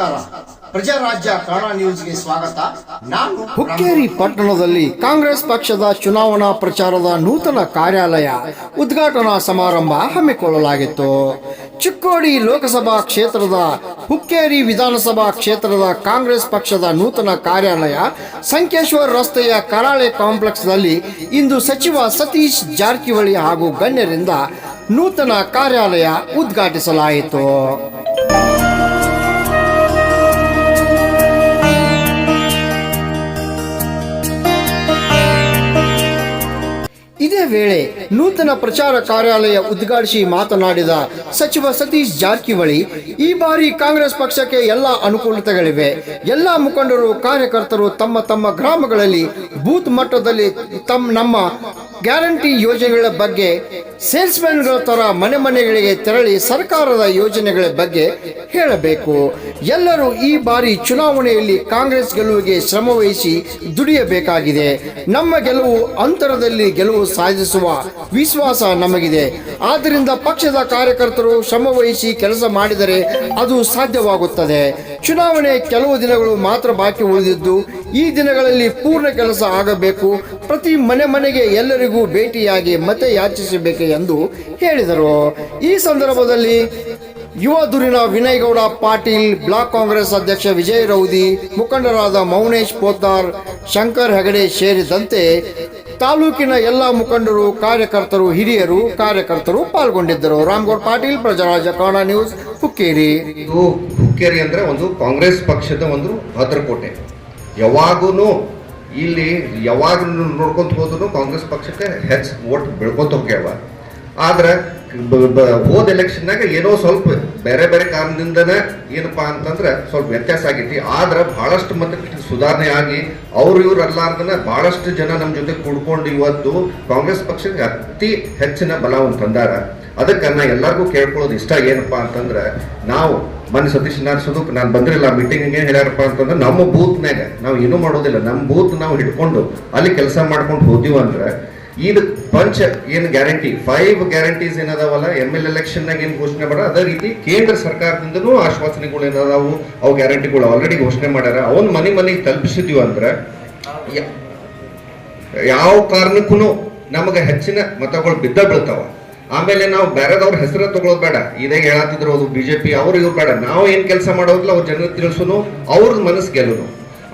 ನಮಸ್ಕಾರ. ಪ್ರಜಾರಾಜ್ಯ ಕನ್ನಡ ನ್ಯೂಸ್ಗೆ ಸ್ವಾಗತ. ನಾನು ಹುಕ್ಕೇರಿ ಪಟ್ಟಣದಲ್ಲಿ ಕಾಂಗ್ರೆಸ್ ಪಕ್ಷದ ಚುನಾವಣಾ ಪ್ರಚಾರದ ನೂತನ ಕಾರ್ಯಾಲಯ ಉದ್ಘಾಟನಾ ಸಮಾರಂಭ ಹಮ್ಮಿಕೊಳ್ಳಲಾಗಿತ್ತು. ಚಿಕ್ಕೋಡಿ ಲೋಕಸಭಾ ಕ್ಷೇತ್ರದ ಹುಕ್ಕೇರಿ ವಿಧಾನಸಭಾ ಕ್ಷೇತ್ರದ ಕಾಂಗ್ರೆಸ್ ಪಕ್ಷದ ನೂತನ ಕಾರ್ಯಾಲಯ ಸಂಕೇಶ್ವರ್ ರಸ್ತೆಯ ಕರಾಳೆ ಕಾಂಪ್ಲೆಕ್ಸ್ನಲ್ಲಿ ಇಂದು ಸಚಿವ ಸತೀಶ್ ಜಾರಕಿಹೊಳಿ ಹಾಗೂ ಗಣ್ಯರಿಂದ ನೂತನ ಕಾರ್ಯಾಲಯ ಉದ್ಘಾಟಿಸಲಾಯಿತು. ವೇಳೆ ನೂತನ ಪ್ರಚಾರ ಕಾರ್ಯಾಲಯ ಉದ್ಘಾಟಿಸಿ ಮಾತನಾಡಿದ ಸಚಿವ ಸತೀಶ್ ಜಾರಕಿಹೊಳಿ, ಈ ಬಾರಿ ಕಾಂಗ್ರೆಸ್ ಪಕ್ಷಕ್ಕೆ ಎಲ್ಲ ಅನುಕೂಲತೆಗಳಿವೆ. ಎಲ್ಲ ಮುಖಂಡರು, ಕಾರ್ಯಕರ್ತರು ತಮ್ಮ ತಮ್ಮ ಗ್ರಾಮಗಳಲ್ಲಿ ಬೂತ್ ಮಟ್ಟದಲ್ಲಿ ತಮ್ಮ ನಮ್ಮ ಗ್ಯಾರಂಟಿ ಯೋಜನೆಗಳ ಬಗ್ಗೆ ಸೇಲ್ಸ್ಮ್ಯಾನ್ಗಳ ತರ ಮನೆ ಮನೆಗಳಿಗೆ ತೆರಳಿ ಸರ್ಕಾರದ ಯೋಜನೆಗಳ ಬಗ್ಗೆ ಹೇಳಬೇಕು. ಎಲ್ಲರೂ ಈ ಬಾರಿ ಚುನಾವಣೆಯಲ್ಲಿ ಕಾಂಗ್ರೆಸ್ ಗೆಲುವಿಗೆ ಶ್ರಮವಹಿಸಿ ದುಡಿಯಬೇಕಾಗಿದೆ. ನಮ್ಮ ಗೆಲುವು ಅಂತರದಲ್ಲಿ ಗೆಲುವು ಸಾಧಿಸುವ ವಿಶ್ವಾಸ ನಮಗಿದೆ. ಆದ್ದರಿಂದ ಪಕ್ಷದ ಕಾರ್ಯಕರ್ತರು ಶ್ರಮವಹಿಸಿ ಕೆಲಸ ಮಾಡಿದರೆ ಅದು ಸಾಧ್ಯವಾಗುತ್ತದೆ. ಚುನಾವಣೆ ಕೆಲವು ದಿನಗಳು ಮಾತ್ರ ಬಾಕಿ ಉಳಿದಿದ್ದು, ಈ ದಿನಗಳಲ್ಲಿ ಪೂರ್ಣ ಕೆಲಸ ಆಗಬೇಕು. ಪ್ರತಿ ಮನೆ ಮನೆಗೆ ಎಲ್ಲರಿಗೂ ಭೇಟಿಯಾಗಿ ಮತ ಯಾಚಿಸಬೇಕು ಎಂದು ಹೇಳಿದರು. ಈ ಸಂದರ್ಭದಲ್ಲಿ ಯುವ ದುರಿನ ವಿನಯ್ ಗೌಡ ಪಾಟೀಲ್, ಬ್ಲಾಕ್ ಕಾಂಗ್ರೆಸ್ ಅಧ್ಯಕ್ಷ ವಿಜಯ್ ರೌದಿ, ಮುಖಂಡರಾದ ಮೌನೇಶ್ ಪೋತಾರ್ ಶಂಕರ್ ಹೆಗಡೆ ಸೇರಿದಂತೆ ತಾಲೂಕಿನ ಎಲ್ಲ ಮುಖಂಡರು, ಕಾರ್ಯಕರ್ತರು, ಹಿರಿಯರು, ಕಾರ್ಯಕರ್ತರು ಪಾಲ್ಗೊಂಡಿದ್ದರು. ರಾಮ್ಗೌಡ್ ಪಾಟೀಲ್, ಪ್ರಜರಾಜ ಕನ್ನಡ ನ್ಯೂಸ್, ಹುಕ್ಕೇರಿ. ಇದು ಹುಕ್ಕೇರಿ ಅಂದ್ರೆ ಒಂದು ಕಾಂಗ್ರೆಸ್ ಪಕ್ಷದ ಒಂದು ಭದ್ರಕೋಟೆ. ಯಾವಾಗೂ ಇಲ್ಲಿ ಯಾವಾಗ ನೋಡ್ಕೊಂತ ಹೋದ್ರು ಕಾಂಗ್ರೆಸ್ ಪಕ್ಷಕ್ಕೆ ಹೆಚ್ಚು ಓಟ್ ಬೆಳ್ಕೊತ ಹೋಗ್ಯಾವ. ಆದ್ರೆ ಹೋದ ಎಲೆಕ್ಷನ್ನಾಗ ಏನೋ ಸ್ವಲ್ಪ ಬೇರೆ ಬೇರೆ ಕಾರಣದಿಂದನೇ ಏನಪ್ಪಾ ಅಂತಂದ್ರೆ ಸ್ವಲ್ಪ ವ್ಯತ್ಯಾಸ ಆಗೈತಿ ಆದ್ರೆ ಬಹಳಷ್ಟು ಮತಕ್ಕೆ ಸುಧಾರಣೆ ಆಗಿ ಅವ್ರು ಇವ್ರು ಅಲ್ಲಾರ್ದನ ಬಹಳಷ್ಟು ಜನ ನಮ್ಮ ಜೊತೆ ಕೂಡ್ಕೊಂಡು ಇವತ್ತು ಕಾಂಗ್ರೆಸ್ ಪಕ್ಷಕ್ಕೆ ಅತಿ ಹೆಚ್ಚಿನ ಬಲವನ್ನು ತಂದಾರ. ಅದಕ್ಕೆ ನಾ ಎಲ್ಲರಿಗೂ ಕೇಳ್ಕೊಳ್ಳೋದು ಇಷ್ಟ ಏನಪ್ಪಾ ಅಂತಂದ್ರೆ ನಾವು ಮನ್ ಸತೀಶ್ ನಾರ್ಸೋದು ನಾನು ಬಂದಿರಲಿಲ್ಲ ಮೀಟಿಂಗ್ ಏನ್ ಹೇಳ್ಯಾರಪ್ಪ ಅಂತಂದ್ರೆ ನಮ್ಮ ಬೂತ್ನಾಗ ನಾವು ಏನೂ ಮಾಡೋದಿಲ್ಲ. ನಮ್ಮ ಬೂತ್ ನಾವು ಹಿಡ್ಕೊಂಡು ಅಲ್ಲಿ ಕೆಲಸ ಮಾಡ್ಕೊಂಡು ಹೋದಿವ ಅಂದ್ರೆ ಇದು ಪಂಚ ಏನು ಗ್ಯಾರಂಟಿ ಫೈವ್ ಗ್ಯಾರಂಟೀಸ್ ಏನದಾವಲ್ಲ? ಎಂ ಎಲ್ ಎಲೆಕ್ಷನ್ನಾಗ ಏನು ಘೋಷಣೆ ಮಾಡ ಅದೇ ರೀತಿ ಕೇಂದ್ರ ಸರ್ಕಾರದಿಂದನೂ ಆಶ್ವಾಸನೆಗಳು ಏನದಾವು? ಅವು ಗ್ಯಾರಂಟಿಗಳು ಆಲ್ರೆಡಿ ಘೋಷಣೆ ಮಾಡ್ಯಾರ. ಅವನ್ ಮನೆ ಮನೆಗೆ ತಲುಪಿಸಿದ್ವಿ ಅಂದ್ರೆ ಯಾವ ಕಾರಣಕ್ಕೂ ನಮಗೆ ಹೆಚ್ಚಿನ ಮತಗಳು ಬಿದ್ದ ಬೀಳ್ತಾವ. ಆಮೇಲೆ ನಾವು ಬೇರೆದವ್ರ ಹೆಸರು ತಗೊಳ್ಳೋದು ಬೇಡ. ಇದೇ ಹೇಳತ್ತಿದ್ರು ಅದು ಬಿಜೆಪಿ, ಅವ್ರು ಇವ್ರು ಬೇಡ. ನಾವು ಏನು ಕೆಲಸ ಮಾಡೋದಿಲ್ಲ ಅವ್ರ ಜನ ತಿಳಿಸೋನು ಅವ್ರ ಮನಸ್ಸು ಗೆಲ್ಲೋನು.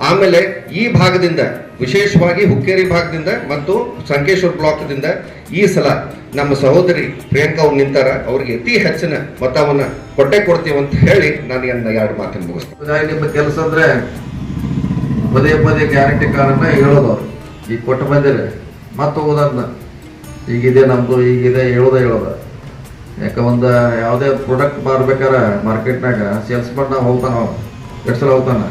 ಆಮೇಲೆ ಈ ಭಾಗದಿಂದ, ವಿಶೇಷವಾಗಿ ಹುಕ್ಕೇರಿ ಭಾಗದಿಂದ ಮತ್ತು ಸಂಕೇಶ್ವರ ಬ್ಲಾಕ್ದಿಂದ ಈ ಸಲ ನಮ್ಮ ಸಹೋದರಿ ಪ್ರಿಯಾಂಕಾ ಅವ್ರು ನಿಂತಾರ, ಅವ್ರಿಗೆ ಅತಿ ಹೆಚ್ಚಿನ ಮತವನ್ನ ಕೊಟ್ಟೆ ಕೊಡ್ತೀವಿ ಅಂತ ಹೇಳಿ ನಾನು ಒಂದು ಎರಡು ಮಾತಿನ ಮುಗಿಸ್ತೇನೆ. ನಿಮ್ಮ ಕೆಲಸ ಅಂದ್ರೆ ಪದೇ ಪದೇ ಗ್ಯಾರಂಟಿ ಕಾರ್ಡನ್ನ ಹೇಳೋದು ಈಗ ಕೊಟ್ಟು ಬಂದಿರಿ ಮತ್ತೆ ಹೋಗೋದನ್ನ ಈಗಿದೆ ನಮ್ದು, ಈಗಿದೆ ಹೇಳೋದ ಹೇಳೋದ. ಯಾಕೆ ಒಂದು ಯಾವುದೇ ಪ್ರಾಡಕ್ಟ್ ಮಾರ್ಬೇಕಾರೆ ಮಾರ್ಕೆಟ್ನಾಗ ಸೇಲ್ಸ್ ಮಾಡ್ನ ಹೋಗ್ತಾನ ಅವ್ರು ಎಷ್ಟು ಸಲ ಹೋಗ್ತಾನ?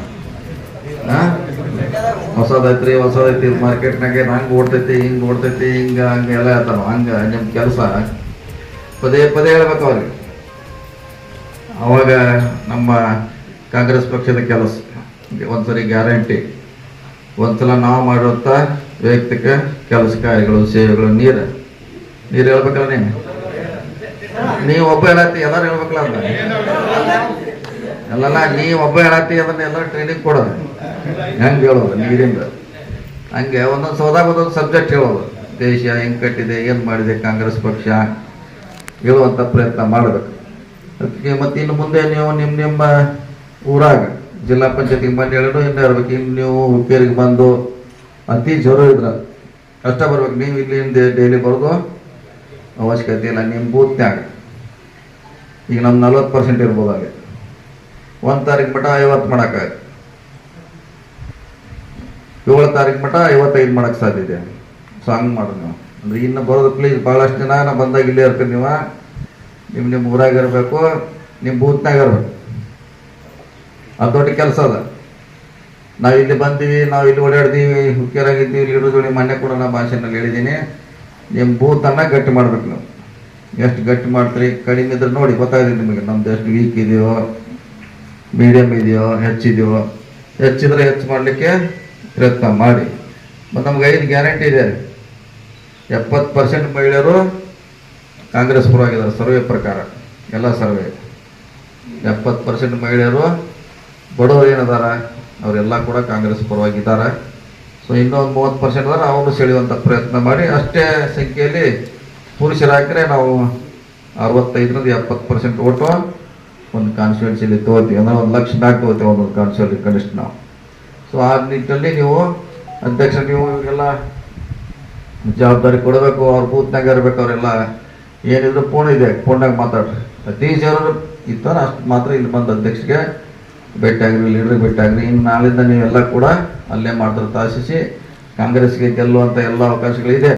ಹೊಸದೈತ್ರಿ, ಹೊಸದೈತಿ ಮಾರ್ಕೆಟ್ನಾಗೆ ಹಂಗೆ ಓಡ್ತೈತಿ, ಹಿಂಗೆ ಓಡ್ತೈತಿ, ಹಿಂಗೆ, ಹಂಗೆ ಎಲ್ಲ ಹೇಳ್ತಾನ ಹಂಗೆ ನಿಮ್ಮ ಕೆಲಸ. ಪದೇ ಪದೇ ಹೇಳ್ಬೇಕು ಅವ್ರಿಗೆ. ಅವಾಗ ನಮ್ಮ ಕಾಂಗ್ರೆಸ್ ಪಕ್ಷದ ಕೆಲಸ. ಒಂದ್ಸರಿ ಗ್ಯಾರಂಟಿ. ಒಂದ್ಸಲ ನಾವು ಮಾಡುವಂಥ ವೈಯಕ್ತಿಕ ಕೆಲಸ ಕಾರ್ಯಗಳು, ಸೇವೆಗಳು, ನೀರು. ನೀರು ಹೇಳ್ಬೇಕಲ್ಲ ನೀನು? ನೀವು ಒಬ್ಬ ಹೇಳತ್ತಿ ಎಲ್ಲರೂ ಹೇಳ್ಬೇಕಲ್ಲ ಅಂತ ಅಲ್ಲಲ್ಲ ನೀ ಒಬ್ಬ ಹೇಳತ್ತಿ ಅದನ್ನ ಎಲ್ಲರೂ ಟ್ರೈನಿಂಗ್ ಕೊಡೋದು. ಹೆಂಗೆ ಹೇಳೋದು? ನೀರಿಂದ ಹಂಗೆ ಒಂದೊಂದು ಸೌದಾಗ ಒಂದೊಂದು ಸಬ್ಜೆಕ್ಟ್ ಹೇಳೋದು. ದೇಶ ಹೆಂಗೆ ಕಟ್ಟಿದೆ, ಏನು ಮಾಡಿದೆ ಕಾಂಗ್ರೆಸ್ ಪಕ್ಷ? ಹೇಳುವಂಥ ಪ್ರಯತ್ನ ಮಾಡಬೇಕು. ಅದಕ್ಕೆ ಮತ್ತೆ ಇನ್ನು ಮುಂದೆ ನೀವು ನಿಮ್ಮ ನಿಮ್ಮ ಊರಾಗ ಜಿಲ್ಲಾ ಪಂಚಾಯತಿಗೆ ಬಂದು ಹೇಳಿದ್ರು, ಇನ್ನೂ ಇರ್ಬೇಕು ಇನ್ನು ನೀವು ಹುಕ್ಕೇರಿಗೆ ಬಂದು ಅತಿ ಜ್ವರ ಇದ್ರ ಕಷ್ಟ ಬರ್ಬೇಕು. ನೀವು ಇಲ್ಲಿಂದ ಡೈಲಿ ಬರೋದು ಅವಶ್ಯಕತೆ ಇಲ್ಲ ನಿಮ್ಮ ಬೂತ್ನಾಗ ಈಗ ನಮ್ಮ ನಲ್ವತ್ತು ಪರ್ಸೆಂಟ್ ಇರ್ಬೋದು ಹಾಗೆ. ಒಂದು ತಾರೀಕು ಮಟ್ಟ ಐವತ್ತು ಮಾಡೋಕ್ಕಾಗತ್ತೆ. ಏಳು ತಾರೀಕು ಮಟ್ಟ ಐವತ್ತೈದು ಮಾಡೋಕ್ಕೆ ಇದೆ. ಸೊ ಹಂಗೆ ಮಾಡೋದು ನೀವು. ಅಂದ್ರೆ ಇನ್ನು ಬರೋದು ಪ್ಲೀಸ್ ಭಾಳಷ್ಟು ಜನ ನಾ ಬಂದಾಗ ಇಲ್ಲೇ ಇರ್ತೀನಿ ನೀವು. ನಿಮ್ಮ ನಿಮ್ಮ ಊರಾಗ ಇರಬೇಕು ನಿಮ್ಮ ಬೂತ್ನಾಗ ಇರಬೇಕು. ಅದು ದೊಡ್ಡ ಕೆಲಸ ಅದ. ನಾವು ಇಲ್ಲಿ ಬಂದೀವಿ, ನಾವು ಇಲ್ಲಿ ಓಡಾಡ್ತೀವಿ ಹುಕ್ಕೇರಾಗಿದ್ದೀವಿ ಇಲ್ಲಿ ಇಡೋದು ಮೊನ್ನೆ ಕೂಡ ನಾ ಭಾಷೆನಲ್ಲಿ ಹೇಳಿದ್ದೀನಿ ನಿಮ್ಮ ಬೂತನ್ನು ಗಟ್ಟಿ ಮಾಡ್ಬೇಕು ನೀವು. ಎಷ್ಟು ಗಟ್ಟಿ ಮಾಡ್ತೀರಿ? ಕಡಿಮೆ ಇದ್ರೆ ನೋಡಿ ಗೊತ್ತಾಗಿದೆ ನಿಮಗೆ ನಮ್ದು ಎಷ್ಟು ವೀಕ್ ಇದೆಯೋ ಮೀಡಿಯಮ್ ಇದೆಯೋ, ಹೆಚ್ಚಿದೆಯೋ. ಹೆಚ್ಚಿದ್ರೆ ಹೆಚ್ಚು ಮಾಡಲಿಕ್ಕೆ ಪ್ರಯತ್ನ ಮಾಡಿ. ಮತ್ತು ನಮ್ಗೆ ಐದು ಗ್ಯಾರಂಟಿ ಇದೆ. ಎಪ್ಪತ್ತು ಪರ್ಸೆಂಟ್ ಮಹಿಳೆಯರು ಕಾಂಗ್ರೆಸ್ ಪರವಾಗಿದ್ದಾರೆ, ಸರ್ವೆ ಪ್ರಕಾರ, ಎಲ್ಲ ಸರ್ವೆ. ಎಪ್ಪತ್ತು ಪರ್ಸೆಂಟ್ ಮಹಿಳೆಯರು ಬಡವರು ಏನಿದ್ದಾರೆ ಅವರೆಲ್ಲ ಕೂಡ ಕಾಂಗ್ರೆಸ್ ಪರವಾಗಿದ್ದಾರೆ. ಸೊ ಇನ್ನೊಂದು ಮೂವತ್ತು ಪರ್ಸೆಂಟ್ ಅದಾರ ಅವನು ಸೆಳೆಯುವಂಥ ಪ್ರಯತ್ನ ಮಾಡಿ. ಅಷ್ಟೇ ಸಂಖ್ಯೆಯಲ್ಲಿ ಪುರುಷರು ಹಾಕಿದ್ರೆ ನಾವು ಅರವತ್ತೈದರಿಂದ ಎಪ್ಪತ್ತು ಪರ್ಸೆಂಟ್ ಓಟು. ಒಂದು ಕಾನ್ಸ್ಟಿಟ್ಯೂನ್ಸಿಲಿ ತಗೋತೀವಿ. ಅಂದರೆ ಒಂದು ಲಕ್ಷ ನಾಲ್ಕು ತಗೋತೀವಿ, ಒಂದೊಂದು ಕಾನ್ಸ್ಟಿಟ್ಯೂನ್ಸಿ ಕನಿಷ್ಠ ನಾವು. ಸೊ ಆ ನಿಟ್ಟಿನಲ್ಲಿ ನೀವು ಅಧ್ಯಕ್ಷ, ನೀವು ಇವರಿಗೆಲ್ಲ ಜವಾಬ್ದಾರಿ ಕೊಡಬೇಕು, ಅವ್ರ ಬೂತ್ನಾಗ ಇರಬೇಕು, ಅವರೆಲ್ಲ ಏನಿದ್ರು ಫೋನ್ ಇದೆ ಫೋನ್ನಾಗ ಮಾತಾಡ್ರಿ. ಪ್ರತಿ ಜನರು ಇರ್ತಾರೆ ಅಷ್ಟು ಮಾತ್ರ ಇಲ್ಲಿ ಬಂದು ಅಧ್ಯಕ್ಷರಿಗೆ ಭೇಟಿಯಾಗ್ರಿ ಲೀಡ್ರಿಗೆ ಭೇಟಿಯಾಗ್ರಿ. ಇನ್ನು ನಾಳಿಂದ ನೀವೆಲ್ಲ ಕೂಡ ಅಲ್ಲೇ ಮಾಡ್ತಾರೆ ತಾಸಿಸಿ ಕಾಂಗ್ರೆಸ್ಗೆ ಗೆಲ್ಲುವಂಥ ಎಲ್ಲ ಅವಕಾಶಗಳಿದೆ.